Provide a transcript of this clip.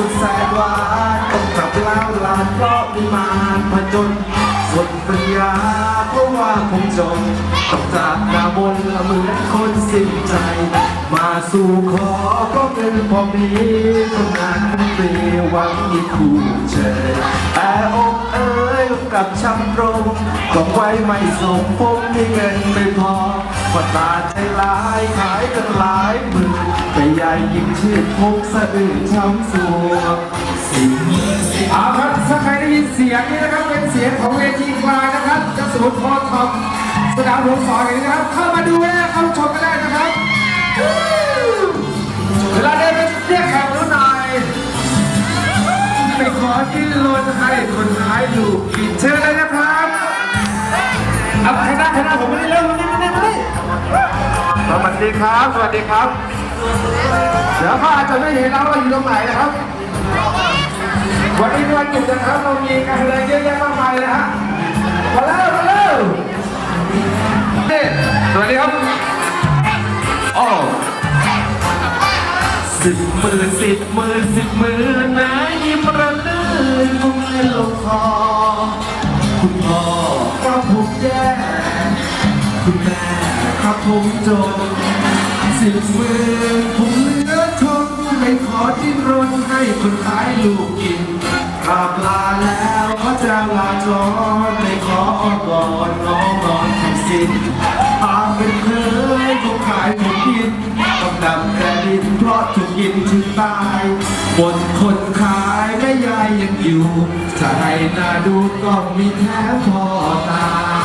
สุดแสนหวานต้องกลับแล้วลาเพราะมีมารผจญสุดปัญญาเพราะว่าคงจนต้องจากหน้าบนละเหมือนคนสิ้นใจ มาสู่ขอเพราะเป็นพอมีทำงานเป็นปีหวังอีกคู่เชยแต่อก กับช้ำตรงต้องไว้ไม่สมผมมีเงินไม่พอพอตาใจร้ายขายกันหลายหมื่นแต่ยายยิ่งชื่อพกสะอื่นช้ำสวงสิ่งเอาครับถ้าใครได้ยินเสียงนี้นะครับ เป็นเสียงของเวทีกลางนะครับจะสูนย์โพธิ์ทองสนามหลวงสอนอย่างนี้นะครับ เข้ามาดูและ ไปขอที่ลนให้คนท้ายลูกกินเชิญเลยนะครับเอาคณะคณะผมไม่ได้เริ่มมานี่มานี่มานี่สวัสดีครับ สวัสดีครับ เดี๋ยวเขาอาจจะไม่เห็นเราว่าอยู่ตรงไหนนะครับ วันนี้เป็นวันหยุดนะครับเรามีการแสดงเยอะแยะมากมายเลยฮะมาเร็วมาเร็ว สิบหมื่นสิบหมื่นสิบหมื่นนะยิ้มระลื่นคงเล่นลงคอคุณพ่อก็ผมแย่คุณแม่ครับผมจนสิบหมื่นผมเหลือทนไม่ขอดิ้นรนให้คนขายลูกกินกราบลาแล้วเขาจะลาจรไม่ขออ้อนวอนน้องนอนทำสิ้น ถึงตายบนคนขายแม่ยายยังอยู่ถ้าให้หน้าดูก็มีแท้พ่อตา